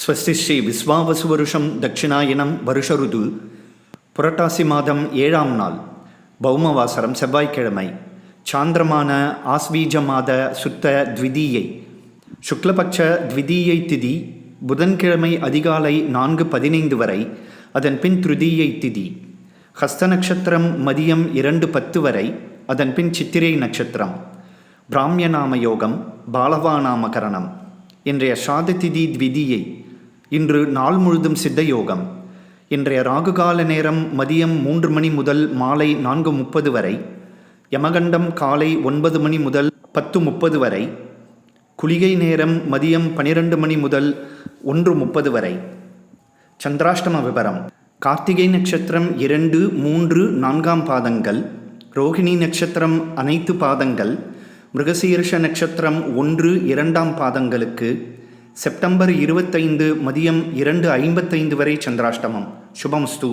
ஸ்வஸ்தி ஸ்ரீ விஸ்வாவசு வருஷம் தட்சிணாயனம் வருஷ ருது புரட்டாசி மாதம் ஏழாம் நாள் பௌமவாசரம் செவ்வாய்க்கிழமை சாந்திரமான ஆஸ்வீஜ மாத சுத்த த்விதீயை சுக்லபட்ச த்விதீயை திதி புதன்கிழமை அதிகாலை நான்கு பதினைந்து வரை அதன் பின் திருதீயை திதி ஹஸ்த நட்சத்திரம் மதியம் இரண்டு பத்து வரை அதன் பின் சித்திரை நட்சத்திரம் பிராமிய நாம யோகம் பாலவாநாமகரணம் இன்றைய சாததிதி த்விதியை இன்று நாள் முழுதும் சித்த யோகம் இன்றைய ராகுகால நேரம் மதியம் மூன்று மணி முதல் மாலை நான்கு முப்பது வரை யமகண்டம் காலை ஒன்பது மணி முதல் பத்து முப்பது வரை குளிகை நேரம் மதியம் பனிரெண்டு மணி முதல் ஒன்று முப்பது வரை. சந்திராஷ்டம விவரம் கார்த்திகை நட்சத்திரம் இரண்டு மூன்று நான்காம் பாதங்கள் ரோகிணி நட்சத்திரம் அனைத்து பாதங்கள் மிருகசீர்ஷ நட்சத்திரம் ஒன்று இரண்டாம் பாதங்களுக்கு செப்டம்பர் இருபத்தைந்து மதியம் இரண்டு ஐம்பத்தைந்து வரை சந்திராஷ்டமம். சுபமஸ்து.